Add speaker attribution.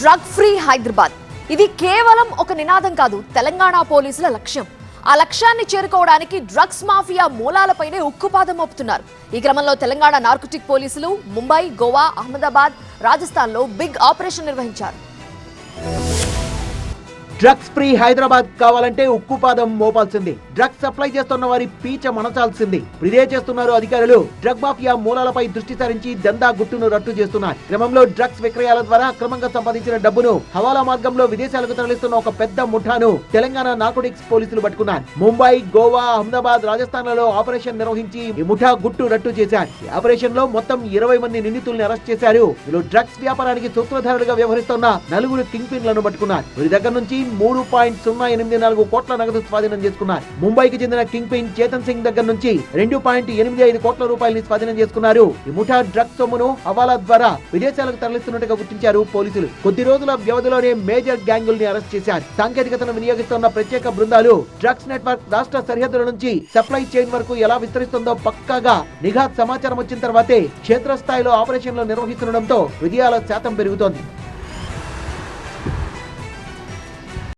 Speaker 1: Drug free Hyderabad. ఇది కేవలం ఒక నినాదం కాదు తెలంగాణ పోలీసుల లక్ష్యం. ఆ లక్ష్యాన్ని చేరుకోవడానికి డ్రగ్స్ మాఫియా మూలాలపైనే ఉక్కుపాదం మోపుతున్నారు. ఈ క్రమంలో తెలంగాణ నార్కోటిక్ పోలీసులు ముంబై గోవా అహ్మదాబాద్ రాజస్థాన్లో బిగ్ ఆపరేషన్ నిర్వహించారు.
Speaker 2: డ్రగ్స్ ఫ్రీ హైదరాబాద్ కావాలంటే ఉక్కుపాదం మోపాల్సింది. డ్రగ్స్ సప్లై చేస్తున్న వారి పీచ మనచాల్సింది. ఇదే చేస్తున్నారు అధికారులు. డ్రగ్ మాఫియా మూలాలపై దృష్టి సారించి దందా గుట్టును రట్టు చేస్తున్నారు. క్రమంలో డ్రగ్స్ విక్రయాల ద్వారా అక్రమంగా సంపాదించిన డబ్బును హవాలా మార్గంలో విదేశాలకు తరలిస్తున్న ఒక పెద్ద ముఠాను తెలంగాణ నార్కోటిక్స్ పోలీసులు పట్టుకున్నారు. ముంబై గోవా అహ్మదాబాద్ రాజస్థాన్లలో ఆపరేషన్ నిర్వహించి ఈ ముఠా గుట్టు రట్టు చేశారు. ఈ ఆపరేషన్లో మొత్తం ఇరవై మంది నిందితుల్ని అరెస్ట్ చేశారు. వీళ్ళు డ్రగ్స్ వ్యాపారానికి సూత్రధారులుగా వ్యవహరిస్తున్న నలుగురు కింగ్ పిన్లను పట్టుకున్నారు. వీరి దగ్గర నుంచి మూడు పాయింట్ సున్నా ఎనిమిది నాలుగు కోట్ల నగదు స్వాధీనం చేసుకున్నారు. ముంబైకి చెందిన కింగ్ పిన్ చేతన్ సింగ్ దగ్గర నుంచి రెండు పాయింట్ ఎనిమిది ఐదు కోట్ల రూపాయలని స్వాధీనం చేసుకున్నారు. ఈ ముఠా డ్రగ్స్ సొమ్మును హవాలా ద్వారా విదేశాలకు తరలిస్తున్నట్టుగా గుర్తించారు పోలీసులు. కొద్ది రోజుల వ్యవధిలోనే మేజర్ గ్యాంగుల్ని అరెస్ట్ చేశారు. సాంకేతికతను వినియోగిస్తున్న ప్రత్యేక బృందాలు డ్రగ్స్ నెట్వర్క్ రాష్ట్ర సరిహద్దుల నుంచి సప్లై చైన్ వరకు ఎలా విస్తరిస్తుందో పక్కాగా నిఘా సమాచారం వచ్చిన తర్వాతే క్షేత్రస్థాయిలో ఆపరేషన్లు నిర్వహిస్తుండటంతో విజయాల శాతం పెరుగుతోంది.